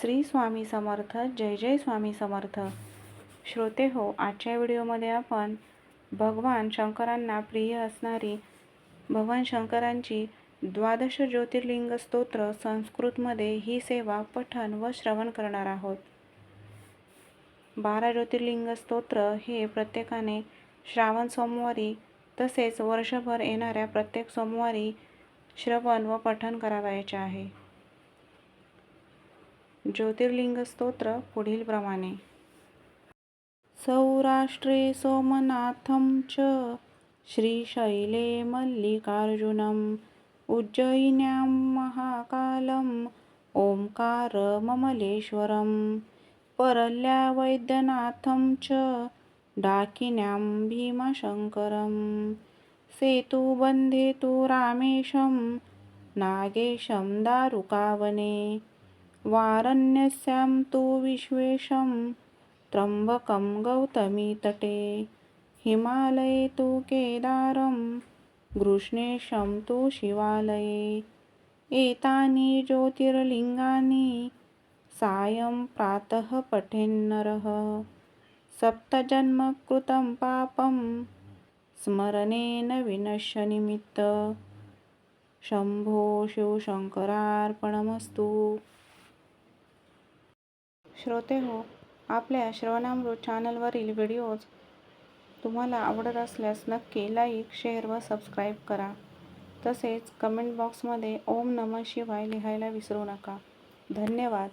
श्री स्वामी समर्थ जय जय स्वामी समर्थ. श्रोते हो आजच्या व्हिडिओमध्ये आपण भगवान शंकरांना प्रिय असणारी भगवान शंकरांची द्वादश ज्योतिर्लिंग स्तोत्र संस्कृतमध्ये ही सेवा पठन व श्रवण करणार आहोत. बारा ज्योतिर्लिंग स्तोत्र हे प्रत्येकाने श्रावण सोमवारी तसेच वर्षभर येणाऱ्या प्रत्येक सोमवारी श्रवण व पठन करावयाचे आहे. ज्योतिर्लिंग स्तोत्र पुढील प्रमाणे सौराष्ट्रे सोमनाथं च श्रीशैले मल्लिकार्जुनम् उज्जयिन्यां महाकालम् ओंकारममलेश्वरं परल्या वैद्यनाथं च डाकिन्यां भीमशङ्करं सेतुबन्धे तु रामेशं नागेशं दारुकावने वारण्यस्यां तु विश्वेशं त्र्यम्बकं गौतमीतटे। हिमालये तु केदारं गृष्णेशं तु शिवालये। एतानि ज्योतिर्लिङ्गानि सायं प्रातः पठेन्नरः। सप्तजन्मकृतं पापं स्मरणेन विनश्यनिमित्त। शम्भो शिवशङ्करार्पणमस्तु। श्रोते हो आपल्या श्रवणामृत चॅनलवरील व्हिडिओज तुम्हाला आवडत असल्यास नक्की लाईक शेअर व सबस्क्राईब करा. तसेच कमेंट बॉक्समध्ये ओम नम शिवाय लिहायला विसरू नका. धन्यवाद.